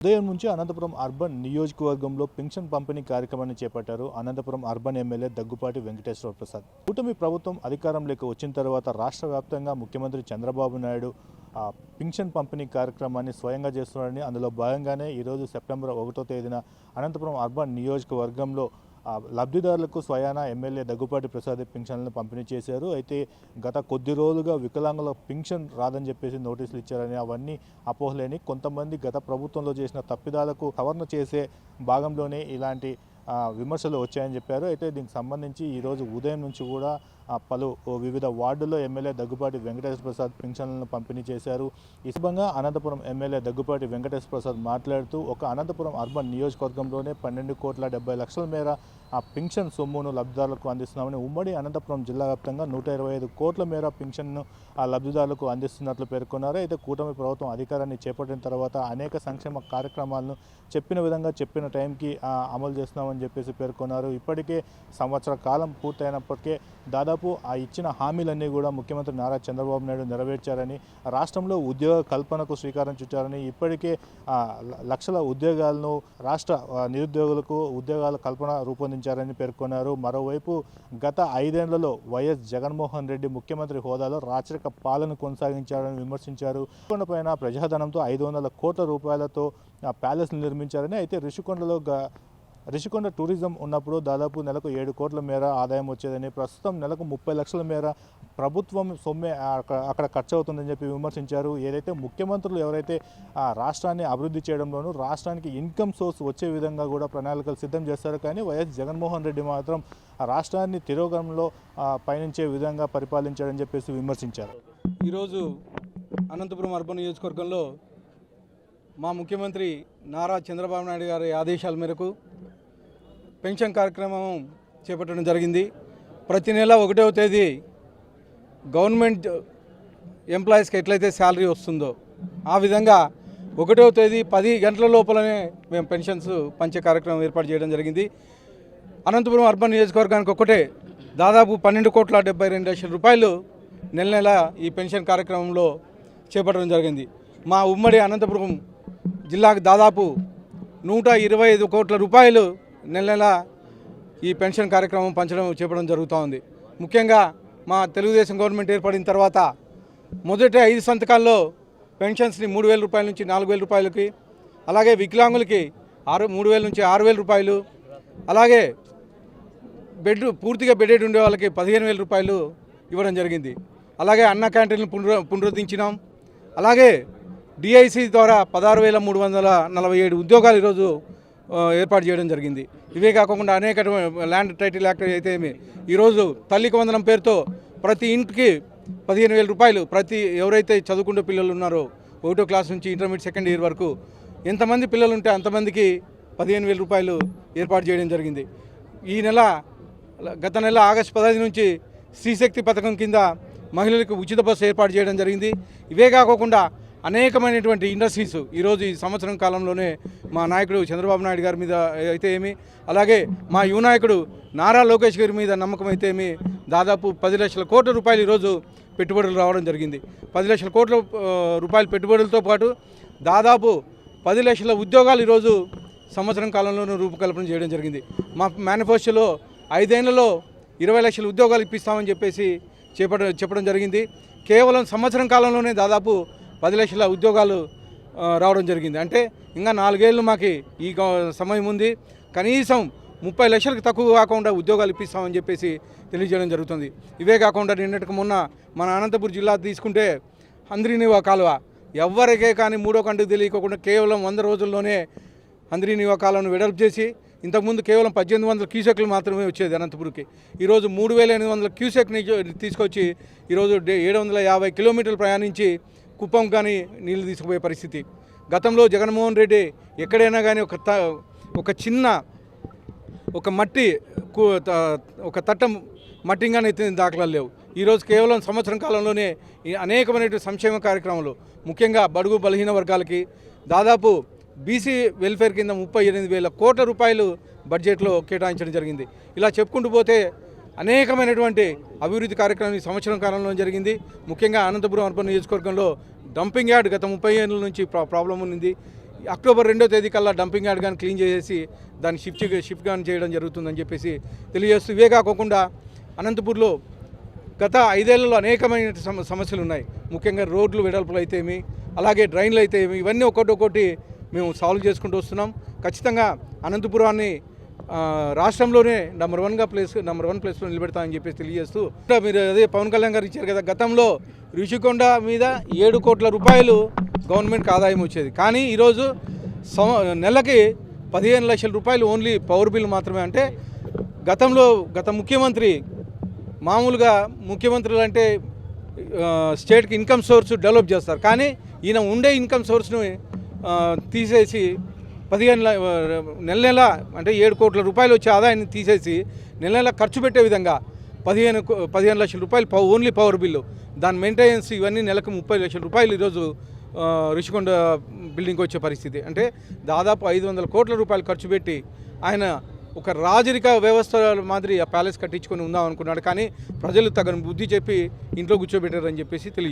ఉదయం నుంచి అనంతపురం అర్బన్ నియోజకవర్గంలో పెన్షన్ పంపిణీ కార్యక్రమాన్ని చేపట్టారు అనంతపురం అర్బన్ ఎమ్మెల్యే దగ్గుపాటి వెంకటేశ్వర ప్రసాద్. కూటమి ప్రభుత్వం అధికారంలోకి వచ్చిన తర్వాత రాష్ట్ర వ్యాప్తంగా ముఖ్యమంత్రి చంద్రబాబు నాయుడు ఆ పింఛన్ పంపిణీ కార్యక్రమాన్ని స్వయంగా చేస్తున్నారని అందులో భాగంగానే ఈరోజు సెప్టెంబర్ ఒకటో తేదీన అనంతపురం అర్బన్ నియోజకవర్గంలో లబ్ధిదారులకు స్వయాన ఎమ్మెల్యే దగ్గుపాటి ప్రసాద్ పింఛన్లను పంపిణీ చేశారు. అయితే గత కొద్ది రోజులుగా వికలాంగుల పింఛన్ రాదని చెప్పేసి నోటీసులు ఇచ్చారని అవన్నీ అపోహలేని కొంతమంది గత ప్రభుత్వంలో చేసిన తప్పిదాలకు సవరణ చేసే భాగంలోనే ఇలాంటి విమర్శలు వచ్చాయని చెప్పారు. అయితే దీనికి సంబంధించి ఈరోజు ఉదయం నుంచి కూడా పలు వివిధ వార్డుల్లో ఎమ్మెల్యే దగ్గుపాటి వెంకటేశ్వర ప్రసాద్ పింఛన్లను పంపిణీ చేశారు. ఈ సందర్భంగా అనంతపురం ఎమ్మెల్యే దగ్గుపాటి వెంకటేశ్వర ప్రసాద్ మాట్లాడుతూ ఒక అనంతపురం అర్బన్ నియోజకవర్గంలోనే పన్నెండు కోట్ల డెబ్బై లక్షల మేర ఆ పింఛన్ సొమ్మును లబ్ధిదారులకు అందిస్తున్నామని ఉమ్మడి అనంతపురం జిల్లా వ్యాప్తంగా నూట ఇరవై ఐదు కోట్ల మేర పింఛన్ను ఆ లబ్ధిదారులకు అందిస్తున్నట్లు పేర్కొన్నారు. అయితే కూటమి ప్రభుత్వం అధికారాన్ని చేపట్టిన తర్వాత అనేక సంక్షేమ కార్యక్రమాలను చెప్పిన విధంగా చెప్పిన టైంకి అమలు చేస్తున్నామని చెప్పేసి పేర్కొన్నారు. ఇప్పటికే సంవత్సర కాలం పూర్తయినప్పటికే దాదాపు ఆ ఇచ్చిన హామీలన్నీ కూడా ముఖ్యమంత్రి నారా చంద్రబాబు నాయుడు నెరవేర్చారని రాష్ట్రంలో ఉద్యోగ కల్పనకు శ్రీకారం చుట్టారని ఇప్పటికే ల- లక్షల ఉద్యోగాలను రాష్ట్ర నిరుద్యోగులకు ఉద్యోగాల కల్పన రూపొందించారని పేర్కొన్నారు. మరోవైపు గత ఐదేళ్ళలో వైఎస్ జగన్మోహన్ రెడ్డి ముఖ్యమంత్రి హోదాలో రాచరిక పాలన కొనసాగించారని విమర్శించారు. రిషికొండపైన ప్రజాధనంతో ఐదు వందల కోట్ల రూపాయలతో ప్యాలెస్ నిర్మించారని అయితే రిషికొండలో రిషికొండ టూరిజం ఉన్నప్పుడు దాదాపు నెలకు ఏడు కోట్ల మేర ఆదాయం వచ్చేదని ప్రస్తుతం నెలకు ముప్పై లక్షల మేర ప్రభుత్వం సొమ్మే అక్కడ అక్కడ ఖర్చు అవుతుందని చెప్పి విమర్శించారు. ఏదైతే ముఖ్యమంత్రులు ఎవరైతే ఆ రాష్ట్రాన్ని అభివృద్ధి చేయడంలోనూ రాష్ట్రానికి ఇన్కమ్ సోర్స్ వచ్చే విధంగా కూడా ప్రణాళికలు సిద్ధం చేస్తారు కానీ వైఎస్ జగన్మోహన్ రెడ్డి మాత్రం రాష్ట్రాన్ని తిరోగంలో పయనించే విధంగా పరిపాలించాడని చెప్పేసి విమర్శించారు. ఈరోజు అనంతపురం అర్బన్ నియోజకవర్గంలో మా ముఖ్యమంత్రి నారా చంద్రబాబు నాయుడు గారి ఆదేశాల మేరకు పెన్షన్ కార్యక్రమం చేపట్టడం జరిగింది. ప్రతి నెల ఒకటవ తేదీ గవర్నమెంట్ ఎంప్లాయీస్కి ఎట్లయితే శాలరీ వస్తుందో ఆ విధంగా ఒకటవ తేదీ పది గంటల లోపలనే మేము పెన్షన్స్ పంచే కార్యక్రమం ఏర్పాటు చేయడం జరిగింది. అనంతపురం అర్బన్ నియోజకవర్గానికి ఒకటే దాదాపు పన్నెండు కోట్ల డెబ్బై రెండు లక్షల రూపాయలు నెల నెల ఈ పెన్షన్ కార్యక్రమంలో చేపట్టడం జరిగింది. మా ఉమ్మడి అనంతపురం జిల్లాకు దాదాపు నూట ఇరవై ఐదు కోట్ల రూపాయలు నెల నెల ఈ పెన్షన్ కార్యక్రమం పంచడం చేపడం జరుగుతూ ఉంది. ముఖ్యంగా మా తెలుగుదేశం గవర్నమెంట్ ఏర్పడిన తర్వాత మొదటి ఐదు సంతకాల్లో పెన్షన్స్ని మూడు వేల రూపాయల నుంచి నాలుగు వేల రూపాయలకి అలాగే వికలాంగులకి ఆరు మూడు వేల నుంచి ఆరు వేల రూపాయలు అలాగే బెడ్ పూర్తిగా బెడెడ్ ఉండే వాళ్ళకి పదిహేను వేల రూపాయలు ఇవ్వడం జరిగింది. అలాగే అన్న క్యాంటీన్లు పునరు పునరుద్ధరించినాం. అలాగే డిఐసి ద్వారా పదహారు వేల మూడు వందల నలభై ఏడు ఉద్యోగాలు ఈరోజు ఏర్పాటు చేయడం జరిగింది. ఇవే కాకుండా అనేక ల్యాండ్ టైటిల్ యాక్ట్ అయితే ఏమి ఈరోజు తల్లికి వందనం పేరుతో ప్రతి ఇంటికి పదిహేను వేల రూపాయలు ప్రతి ఎవరైతే చదువుకుంటూ పిల్లలు ఉన్నారో ఒకటో క్లాస్ నుంచి ఇంటర్మీడియట్ సెకండ్ ఇయర్ వరకు ఎంతమంది పిల్లలు ఉంటే అంతమందికి పదిహేను వేల రూపాయలు ఏర్పాటు చేయడం జరిగింది. ఈ నెల గత నెల ఆగస్టు పదహైదు నుంచి స్త్రీశక్తి పథకం కింద మహిళలకు ఉచిత బస్సు ఏర్పాటు చేయడం జరిగింది. ఇవే కాకుండా అనేకమైనటువంటి ఇండస్ట్రీస్ ఈరోజు ఈ సంవత్సరం కాలంలోనే మా నాయకుడు చంద్రబాబు నాయుడు గారి మీద అయితే ఏమి అలాగే మా యువ నాయకుడు నారా లోకేష్ గారి మీద నమ్మకం అయితే ఏమి దాదాపు పది లక్షల కోట్ల రూపాయలు ఈరోజు పెట్టుబడులు రావడం జరిగింది. పది లక్షల కోట్ల రూపాయల పెట్టుబడులతో పాటు దాదాపు పది లక్షల ఉద్యోగాలు ఈరోజు సంవత్సరం కాలంలోనూ రూపకల్పన చేయడం జరిగింది. మా మేనిఫెస్టోలో ఐదేళ్ళలో ఇరవై లక్షల ఉద్యోగాలు ఇప్పిస్తామని చెప్పేసి చేపడ చెప్పడం జరిగింది. కేవలం సంవత్సరం కాలంలోనే దాదాపు పది లక్షల ఉద్యోగాలు రావడం జరిగింది. అంటే ఇంకా నాలుగేళ్ళు మాకు ఈ సమయం ఉంది. కనీసం ముప్పై లక్షలకు తక్కువ కాకుండా ఉద్యోగాలు ఇప్పిస్తామని చెప్పేసి తెలియజేయడం జరుగుతుంది. ఇవే కాకుండా నిన్నటికి మొన్న మన అనంతపురం జిల్లా తీసుకుంటే అంద్రీనివా కాలువ. ఎవరికే కానీ మూడో కంటికి తెలియకోకుండా కేవలం వంద రోజుల్లోనే అంద్రీనివా కాలువను వెడల్పు చేసి ఇంతకుముందు కేవలం పద్దెనిమిది వందల క్యూసెక్లు మాత్రమే వచ్చేది అనంతపురంకి. ఈరోజు మూడు వేల ఎనిమిది వందల క్యూసెక్ని తీసుకొచ్చి ఈరోజు డే- ఏడు వందల యాభై కిలోమీటర్లు ప్రయాణించి కుప్పం కానీ నీళ్ళు తీసుకుపోయే పరిస్థితి. గతంలో జగన్మోహన్ రెడ్డి ఎక్కడైనా కానీ ఒక త ఒక చిన్న ఒక మట్టి ఒక తట్టం మట్టిగానే ఎత్తిన దాఖలాలు లేవు. ఈరోజు కేవలం సంవత్సరం కాలంలోనే అనేకమైనటువంటి సంక్షేమ కార్యక్రమాలు ముఖ్యంగా బడుగు బలహీన వర్గాలకి దాదాపు బీసీ వెల్ఫేర్ కింద ముప్పై ఎనిమిది వేల కోట్ల రూపాయలు బడ్జెట్లో కేటాయించడం జరిగింది. ఇలా చెప్పుకుంటూ పోతే అనేకమైనటువంటి అభివృద్ధి కార్యక్రమం ఈ సంవత్సరం కాలంలో జరిగింది. ముఖ్యంగా అనంతపురం అర్బన్ నియోజకవర్గంలో డంపింగ్ యార్డ్ గత ముప్పై ఏళ్ళ నుంచి ప్రాబ్లం ఉంది అక్టోబర్ రెండో తేదీ కల్లా డంపింగ్ యార్డ్ కానీ క్లీన్ చేసేసి దాన్ని షిఫ్ట్ షిఫ్ట్ కానీ చేయడం జరుగుతుందని చెప్పేసి తెలియజేస్తూ ఇవే కాకుండా అనంతపూర్లో గత ఐదేళ్ళలో అనేకమైన సమ సమస్యలు ఉన్నాయి. ముఖ్యంగా రోడ్లు వెడల్పులు అయితేమి అలాగే డ్రైన్లు అయితే ఇవన్నీ ఒకటి ఒకటి మేము సాల్వ్ చేసుకుంటూ వస్తున్నాం. ఖచ్చితంగా అనంతపురాన్ని రాష్ట్రంలోనే నెంబర్ వన్గా ప్లేస్ నెంబర్ వన్ ప్లేస్లో నిలబెడతామని చెప్పేసి తెలియజేస్తూ మీరు అదే పవన్ కళ్యాణ్ గారు ఇచ్చారు కదా గతంలో రుషికొండ మీద ఏడు కోట్ల రూపాయలు గవర్నమెంట్కి ఆదాయం వచ్చేది. కానీ ఈరోజు సంవ నెలకి పదిహేను లక్షల రూపాయలు ఓన్లీ పవర్ బిల్ మాత్రమే. అంటే గతంలో గత ముఖ్యమంత్రి మామూలుగా ముఖ్యమంత్రులు అంటే స్టేట్కి ఇన్కమ్ సోర్స్ డెవలప్ చేస్తారు. కానీ ఈయన ఉండే ఇన్కమ్ సోర్స్ని తీసేసి పదిహేను నెల నెల అంటే ఏడు కోట్ల రూపాయలు వచ్చే ఆదాయాన్ని తీసేసి నెల నెల ఖర్చు పెట్టే విధంగా పదిహేను పదిహేను లక్షల రూపాయలు పవ- ఓన్లీ పవర్ బిల్లు. దాని మెయింటెనెన్స్ ఇవన్నీ నెలకు ముప్పై లక్షల రూపాయలు ఈరోజు రిషికొండ బిల్డింగ్ బిల్డింగ్కి వచ్చే పరిస్థితి. అంటే దాదాపు ఐదు వందల కోట్ల రూపాయలు ఖర్చు పెట్టి ఆయన ఒక రాజరిక వ్యవస్థ మాదిరి ఆ ప్యాలెస్ కట్టించుకొని ఉందాం అనుకున్నాడు. కానీ ప్రజలు తగిన బుద్ధి చెప్పి ఇంట్లో కూర్చోబెట్టారని చెప్పేసి తెలియ